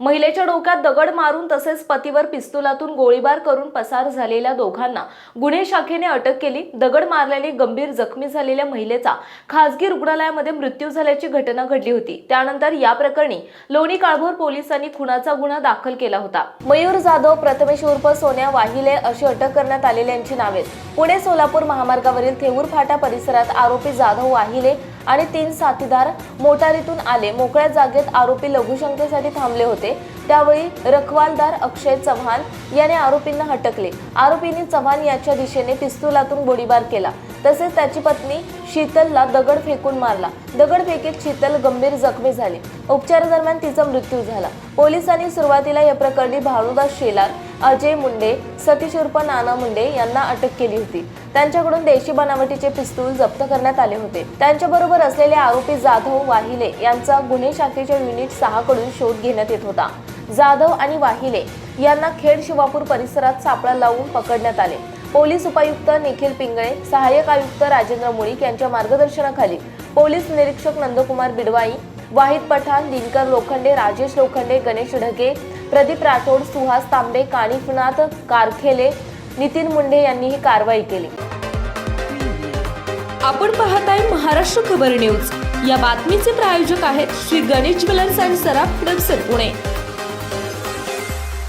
महिलेच्या डोक्यात दगड मारून तसेच पतीवर पिस्तुलातून गोळीबार करून पसार झालेल्या दोघांना गुन्हे शाखेने अटक केली. दगड मारल्याने गंभीर जखमी झालेल्या महिलेचा खासगी रुग्णालयामध्ये मृत्यू झाल्याची घटना घडली होती. त्यानंतर या प्रकरणी लोणी काळभोर पोलिसांनी खुनाचा गुन्हा दाखल केला होता. मयूर जाधव प्रथमेश उर्फ सोन्या वाहिले अशी अटक करण्यात आलेल्यांची नावे. पुणे सोलापूर महामार्गावरील थेऊर फाटा परिसरात आरोपी जाधव वाहिले आणि तीन साथीदार मोटारीतून आले. मोकळ्या जागेत आरोपी लघुशंकेसाठी थांबले होते. त्यावेळी रखवालदार अक्षय चव्हाण याने आरोपींना हटकले आरोपींनी चव्हाण याच्या दिशेने पिस्तुलातून गोळीबार केला. तसेच त्याची पत्नी शीतलला दगड फेकून मारला. दगड फेकीत शीतल गंभीर जखमी झाली. उपचारादरम्यान तिचा मृत्यू झाला. पोलिसांनी सुरुवातीला या प्रकरणी भानुदास शेलार अजय मुंडे सतीश उर्फ नाना मुंडे यांना अटक केली होती. त्यांच्याकडून देशी बनावटीचे पिस्तूल जप्त करण्यात आले होते. त्यांच्याबरोबर असलेले आरोपी जाधव वाहिले यांचा गुन्हे शाखेच्या युनिट सहा कडून शोध घेण्यात येत होता. जाधव आणि वाहिले यांना खेड शिवापूर परिसरात सापळा लावून पकडण्यात आले. पोलीस उपायुक्त निखिल पिंगळे सहाय्यक आयुक्त राजेंद्र मुळीक यांच्या मार्गदर्शनाखाली पोलीस निरीक्षक नंदकुमार बिडवाई वाहिद पठाण दिनकर लोखंडे राजेश लोखंडे गणेश ढगे प्रदीप राठोड सुहास तांबे कानिफनाथ कारखेले नितीन मुंडे यांनी ही कारवाई केली. आपण पाहताय महाराष्ट्र खबर न्यूज. या बातमीचे प्रायोजक आहेत श्री गणेश ज्वेलर्स अँड सराफ हडपसर पुणे.